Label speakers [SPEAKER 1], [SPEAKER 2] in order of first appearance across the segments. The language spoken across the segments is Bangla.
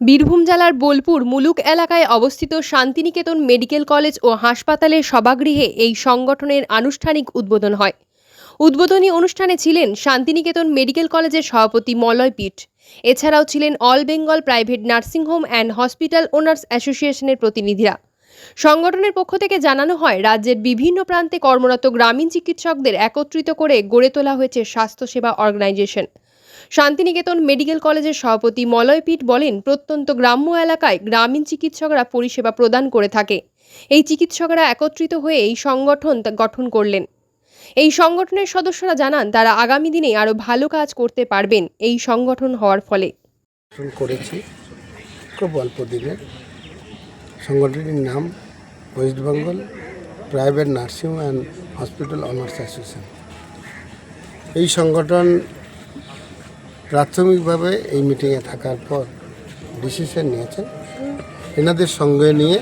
[SPEAKER 1] বীরভূম জেলার বোলপুর মুলুক এলাকায় অবস্থিত শান্তিনিকেতন মেডিকেল কলেজ ও হাসপাতালের সভাগৃহে এই সংগঠনের আনুষ্ঠানিক উদ্বোধন হয়। উদ্বোধনী অনুষ্ঠানে ছিলেন শান্তিনিকেতন মেডিকেল কলেজের সভাপতি মলয় পিঠ। এছাড়াও ছিলেন all Bengal private nursing home and hospital owners অ্যাসোসিয়েশনের প্রতিনিধিরা। সংগঠনের পক্ষ থেকে জানানো হয়, রাজ্যের বিভিন্ন প্রান্তে কর্মরত গ্রামীণ চিকিৎসকদের একত্রিত করে গড়ে তোলা হয়েছে স্বাস্থ্যসেবা অর্গানাইজেশন। শান্তিনিকেতন মেডিকেল কলেজের সভাপতি মলয় পিঠ বলেন, প্রত্যন্ত গ্রাম্য এলাকায় গ্রামীণ চিকিৎসকরা পরিষেবা প্রদান করে থাকে। এই চিকিৎসকরা একত্রিত হয়ে এই সংগঠন গঠন করলেন। এই সংগঠনের সদস্যরা জানান, তারা আগামী দিনে আরও ভালো কাজ করতে পারবেন এই সংগঠন হওয়ার ফলে।
[SPEAKER 2] করেছি, খুব অল্প দিনে। সংগঠনটির নাম West Bengal private nursing and hospital owners association. এই সংগঠন প্রাথমিকভাবে এই মিটিংয়ে থাকার পর ডিসিশন নিয়েছেন এনাদের সঙ্গে নিয়ে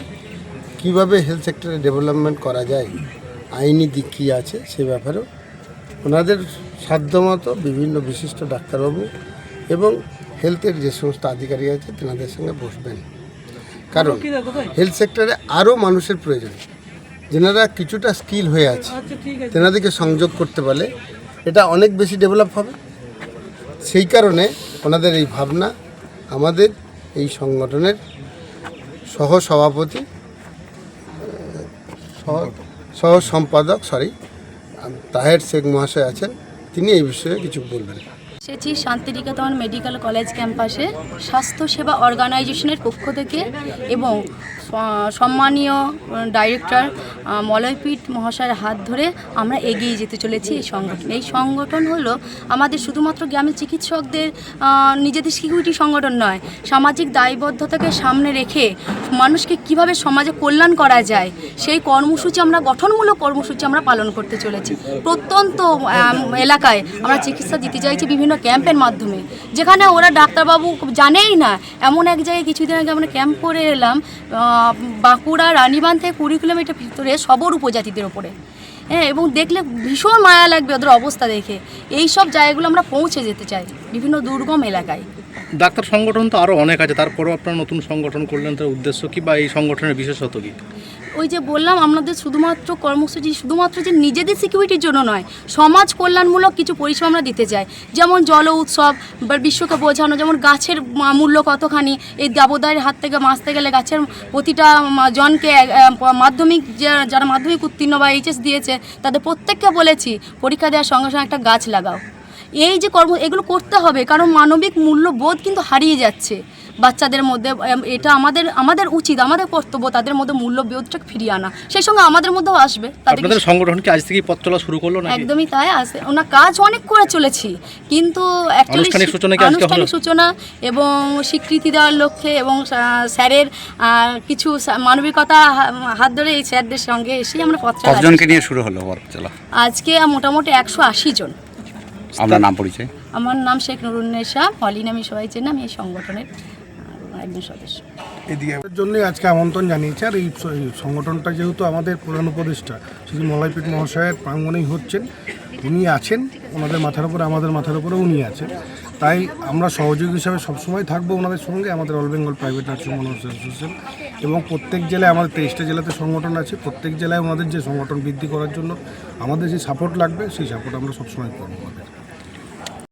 [SPEAKER 2] কীভাবে হেলথ সেক্টরে ডেভেলপমেন্ট করা যায় আইনি দিক কী আছে সে ব্যাপারেও ওনাদের সাধ্যমতো বিভিন্ন বিশিষ্ট ডাক্তারবাবু এবং হেলথের যে সমস্ত আধিকারিক আছে তেনাদের সঙ্গে বসবেন। কারণ হেলথ সেক্টরে আরও মানুষের প্রয়োজন। যেনারা কিছুটা স্কিল হয়ে আছে তেনাদেরকে সংযোগ করতে পারলে এটা অনেক বেশি ডেভেলপ হবে। সেই কারণে ওনাদের এই ভাবনা, আমাদের এই সংগঠনের সহ সভাপতি সহ সম্পাদক সরি তাহের শেখ মহাশয় আছেন, তিনি এই বিষয়ে কিছু বলবেন।
[SPEAKER 3] এসেছি শান্তিনিকেতন মেডিকেল কলেজ ক্যাম্পাসে স্বাস্থ্যসেবা অর্গানাইজেশনের পক্ষ থেকে এবং সম্মানীয় ডাইরেক্টর মলয়পীঠ মহাশয়ের হাত ধরে আমরা এগিয়ে যেতে চলেছি এই সংগঠন। এই সংগঠন হলো আমাদের শুধুমাত্র গ্রামের চিকিৎসকদের নিজেদের সিকিউরিটি সংগঠন নয়, সামাজিক দায়বদ্ধতাকে সামনে রেখে মানুষকে কীভাবে সমাজে কল্যাণ করা যায়, সেই কর্মসূচি আমরা, গঠনমূলক কর্মসূচি আমরা পালন করতে চলেছি। প্রত্যন্ত এলাকায় আমরা চিকিৎসা দিতে চাইছি বিভিন্ন ক্যাম্পের মাধ্যমে। যেখানে ওরা ডাক্তারবাবু জানেই না। এমন এক জায়গায় কিছুদিন আগে আমরা ক্যাম্প করে এলাম বাঁকুড়া রানীবান থেকে কুড়ি কিলোমিটার ভিতরে সবর উপজাতিদের ওপরে। হ্যাঁ এবং দেখলে ভীষণ মায়া লাগবে ওদের অবস্থা দেখে। এই সব জায়গাগুলো আমরা পৌঁছে যেতে চাই, বিভিন্ন দুর্গম এলাকায়।
[SPEAKER 4] ডাক্তার সংগঠন তো আরও অনেক আছে, তারপরেও আপনারা নতুন সংগঠন করলেন, তার উদ্দেশ্য কি বা এই সংগঠনের বিশেষত কি?
[SPEAKER 3] ওই যে বললাম, আমাদের শুধুমাত্র কর্মসূচি, শুধুমাত্র যে নিজেদের সিকিউরিটির জন্য নয়, সমাজ কল্যাণমূলক কিছু পরিষেবা আমরা দিতে চাই। যেমন জল উৎসব, বা বিশ্বকে বোঝানো, যেমন গাছের মূল্য কতখানি, এই দাবদায়ের হাত থেকে বাঁচতে গেলে গাছের প্রতিটা জনকে মাধ্যমিক যারা মাধ্যমিক উত্তীর্ণ বা এইচএস দিয়েছে, তাদের প্রত্যেককে বলেছি, পরীক্ষা দেওয়ার সঙ্গে সঙ্গে একটা গাছ লাগাও। এই যে কর্ম, এগুলো করতে হবে, কারণ মানবিক মূল্যবোধ কিন্তু হারিয়ে যাচ্ছে। বাচ্চাদের মধ্যে এটা আমাদের আমাদের উচিত আমাদের কর্তব্য তাদের মধ্যে মূল্যবোধটাকে ফিরিয়ে আনা। সেই সঙ্গে আমাদের মধ্যেও আসবে তাদের
[SPEAKER 4] আপনাদের সংগঠন কি আজ থেকেই পথ চলা শুরু করল নাকি?
[SPEAKER 3] একদমই তাই আছে ওনার কাজ অনেক করে চলেছি কিন্তু
[SPEAKER 4] আনুষ্ঠানিক সূচনা কি আজকে
[SPEAKER 3] আনুষ্ঠানিক সূচনা এবং স্বীকৃতি দেওয়ার লক্ষ্যে এবং স্যারের কিছু মানবিকতা হাত ধরে এই স্যারদের সঙ্গে এসেই আমরা পথ চলা
[SPEAKER 5] কতজনকে নিয়ে শুরু হলো পথ চলা?
[SPEAKER 3] আজকে মোটামুটি একশো আশি জন।
[SPEAKER 5] আপনার নাম পরিচয়?
[SPEAKER 3] আমার নাম শেখ নুরুন্নেশা মলিন আমি সবাই চেন আমি এই সংগঠনের একজন সদস্য।
[SPEAKER 6] এর জন্যই আজকে আমন্ত্রণ জানিয়েছে, আর এই সংগঠনটা যেহেতু আমাদের প্রধান উপদেষ্টা শ্রী মলয়পীঠ মহাশয়ের প্রাঙ্গণেই হচ্ছেন। উনি আছেন, ওনাদের মাথার উপরে, আমাদের মাথার উপরে উনি আছেন। তাই আমরা সহযোগী হিসাবে সবসময় থাকব ওনাদের সঙ্গে, আমাদের all Bengal private nursing home association. এবং প্রত্যেক জেলায়, আমাদের তেইশটা জেলাতে সংগঠন আছে, প্রত্যেক জেলায় ওনাদের যে সংগঠন বৃদ্ধি করার জন্য আমাদের যে সাপোর্ট লাগবে, সেই সাপোর্ট আমরা সবসময় করব ওনাদের